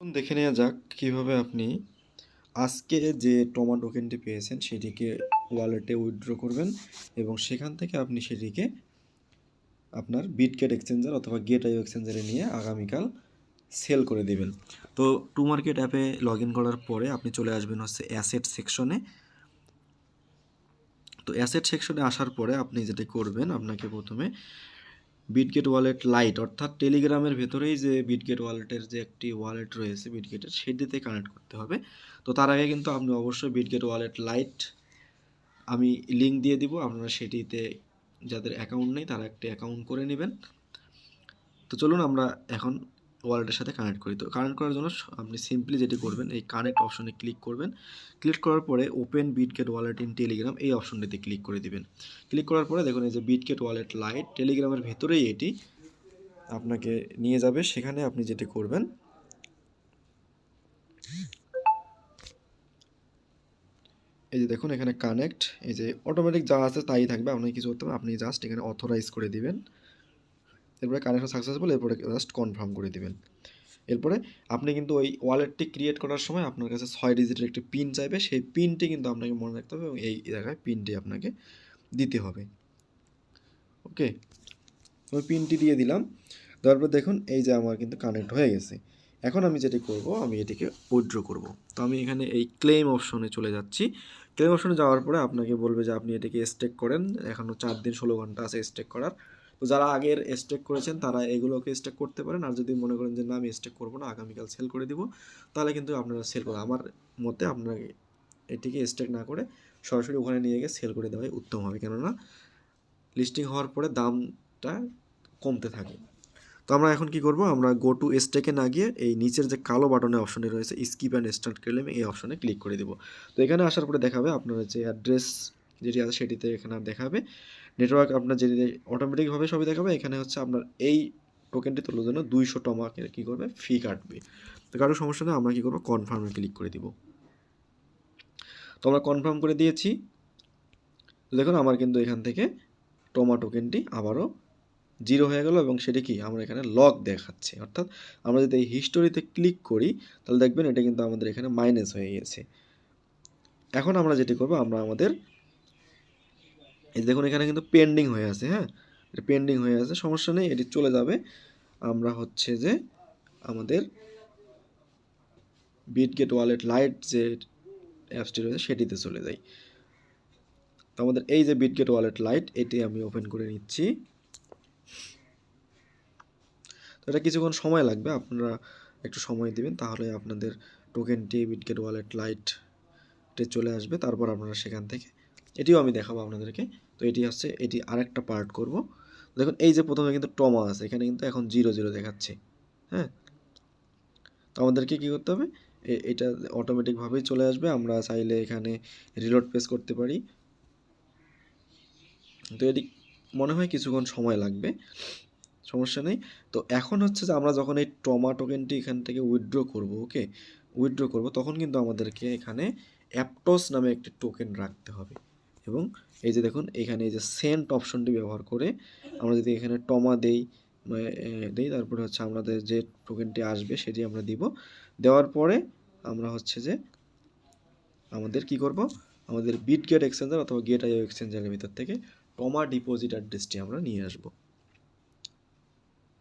এখন দেখে নেওয়া যাক কীভাবে আপনি আজকে যে টমা টোকেনটি পেয়েছেন, সেটিকে ওয়ালেটে উইথড্র করবেন এবং সেখান থেকে আপনি সেটিকে আপনার বিটগেট এক্সচেঞ্জার অথবা গেট আইও এক্সচেঞ্জারে নিয়ে আগামীকাল সেল করে দেবেন। তো টু মার্কেট অ্যাপে লগ করার পরে আপনি চলে আসবেন হচ্ছে অ্যাসেট সেকশনে তো অ্যাসেট সেকশনে আসার পরে আপনি যেটা করবেন, আপনাকে প্রথমে বিটগেট ওয়ালেট লাইট অর্থাৎ টেলিগ্রামের ভেতরেই যে বিটগেট ওয়ালেটের যে একটি ওয়ালেট রয়েছে বিটগেটের সেটিতে কানেক্ট করতে হবে। তো তার আগে কিন্তু আপনি অবশ্যই বিটগেট ওয়ালেট লাইট আমি লিঙ্ক দিয়ে দিব, আপনারা সেটিতে যাদের অ্যাকাউন্ট নেই, তারা একটি অ্যাকাউন্ট করে নেবেন। তো চলুন আমরা এখন ওয়ালেটের সাথে কানেক্ট করি। তো কানেক্ট করার জন্য আপনি সিম্পলি যেটি করবেন, এই কানেক্ট অপশনে ক্লিক করবেন। ক্লিক করার পরে open Bitget wallet in Telegram এই অপশনটিতে ক্লিক করে দিবেন। ক্লিক করার পরে দেখুন এই যে বিটগেট ওয়ালেট লাইট টেলিগ্রামের ভেতরেই এটি আপনাকে নিয়ে যাবে। সেখানে আপনি যেটি করবেন, এই যে দেখুন এখানে কানেক্ট এই যে অটোমেটিক যা আছে তাই থাকবে। আপনি কিছু করতে হবে আপনি জাস্ট এখানে অথরাইজ করে দিবেন। এরপরে কানেকশন সাকসেসফুল এরপরে জাস্ট কনফার্ম করে দেবেন। এরপরে আপনি কিন্তু ওই ওয়ালেটটি ক্রিয়েট করার সময় আপনার কাছে ছয় ডিজিটের একটি পিন চাইবে, সেই পিনটি কিন্তু আপনাকে মনে রাখতে হবে এবং এই জায়গায় পিনটি আপনাকে দিতে হবে। ওকে? আমি পিনটি দিয়ে দিলাম। দেওয়ার পর দেখুন এই যে আমার কিন্তু কানেক্ট হয়ে গেছে। এখন আমি যেটি করব, আমি এটিকে উইথড্র করব। তো আমি এখানে এই ক্লেম অপশনে চলে যাচ্ছি। ক্লেম অপশনে যাওয়ার পরে আপনাকে বলবে যে আপনি এটিকে স্টেক করেন। এখনও চার দিন ষোলো ঘণ্টা আছে স্টেক করার। তো যারা আগের স্টেক করেছেন, তারা এগুলোকে স্টেক করতে পারেন। আর যদি মনে করেন যে, না, আমি স্টেক করব না, আগামীকাল সেল করে দিব, তাহলে কিন্তু আপনারা সেল করে, আমার মতে আপনাকে এটিকে স্টেক না করে সরাসরি ওখানে নিয়ে গিয়ে সেল করে দেওয়াই উত্তম হবে। কেননা লিস্টিং হওয়ার পরে দামটা কমতে থাকে। তো আমরা এখন কি করব? আমরা গো টু স্টেকে না গিয়ে এই নিচের যে কালো বাটনে অপশনটি রয়েছে স্কিপ অ্যান্ড স্টার্ট ক্লেম এই অপশনে ক্লিক করে দেবো। তো এখানে আসার পরে দেখাবে আপনার যে অ্যাড্রেস যেটি আছে, সেটিতে এখানে দেখাবে। নেটওয়ার্ক আপনার যেটি অটোমেটিকভাবে সবই দেখাবে, এখানে হচ্ছে আপনার এই টোকেনটি তোলার জন্য দুইশো টমাকে কী করবে? ফি কাটবে। তো কারও সমস্যা নেই, আমরা কী করব? কনফার্মে ক্লিক করে দিব। তো আমরা কনফার্ম করে দিয়েছি। দেখুন, আমার কিন্তু এখান থেকে টমা টোকেনটি আবারও জিরো হয়ে গেল এবং সেটি কি? আমরা এখানে লক দেখাচ্ছে। অর্থাৎ আমরা যদি এই হিস্টোরিতে ক্লিক করি, তাহলে দেখবেন এটা কিন্তু আমাদের এখানে মাইনাস হয়ে গেছে। এখন আমরা যেটি করব, আমরা আমাদের এই দেখুন, এখানে কিন্তু পেন্ডিং হয়ে আছে হ্যাঁ? এটা পেন্ডিং হয়ে আছে, সমস্যা নেই, এটি চলে যাবে। আমরা হচ্ছে যে আমাদের বিটগেট ওয়ালেট লাইট যে অ্যাপসটি রয়েছে, সেটিতে চলে যাই। তো আমাদের এই যে বিটগেট ওয়ালেট লাইট এটি আমি ওপেন করে নিচ্ছি। তো এটা কিছুক্ষণ সময় লাগবে, আপনারা একটু সময় দিবেন, তাহলে আপনাদের টোকেনটি বিটগেট ওয়ালেট লাইটে চলে আসবে, তারপর আপনারা সেখান থেকে এটিও আমি দেখাবো আপনাদেরকে। তো এটি হচ্ছে, এটি আরেকটা পার্ট করব। দেখুন, এই যে প্রথমে কিন্তু টমা আছে, এখানে কিন্তু এখন জিরো জিরো দেখাচ্ছে। হ্যাঁ? তো আমাদেরকে কী করতে হবে? এটা অটোমেটিকভাবেই চলে আসবে। আমরা চাইলে এখানে রিলোড পেস করতে পারি। তো এটি মনে হয় কিছুক্ষণ সময় লাগবে। সমস্যা নেই। তো এখন হচ্ছে যে আমরা যখন এই টমা টোকেনটি এখান থেকে উইথড্র করব ওকে উইথড্র করব, তখন কিন্তু আমাদেরকে এখানে অ্যাপটস নামে একটি টোকেন রাখতে হবে। এবং এই যে দেখুন, এখানে এই যে সেন্ট অপশনটি ব্যবহার করে আমরা যদি এখানে টমা দেই দেই, তারপরে হচ্ছে আমাদের যে টোকেনটি আসবে সেটি আমরা দিব। দেওয়ার পরে আমরা হচ্ছে যে আমাদের কি করব? আমাদের বিট গেট এক্সচেঞ্জার অথবা গেট আইও এক্সচেঞ্জারের ভিতর থেকে টমা ডিপোজিট অ্যাড্রেসটি আমরা নিয়ে আসব।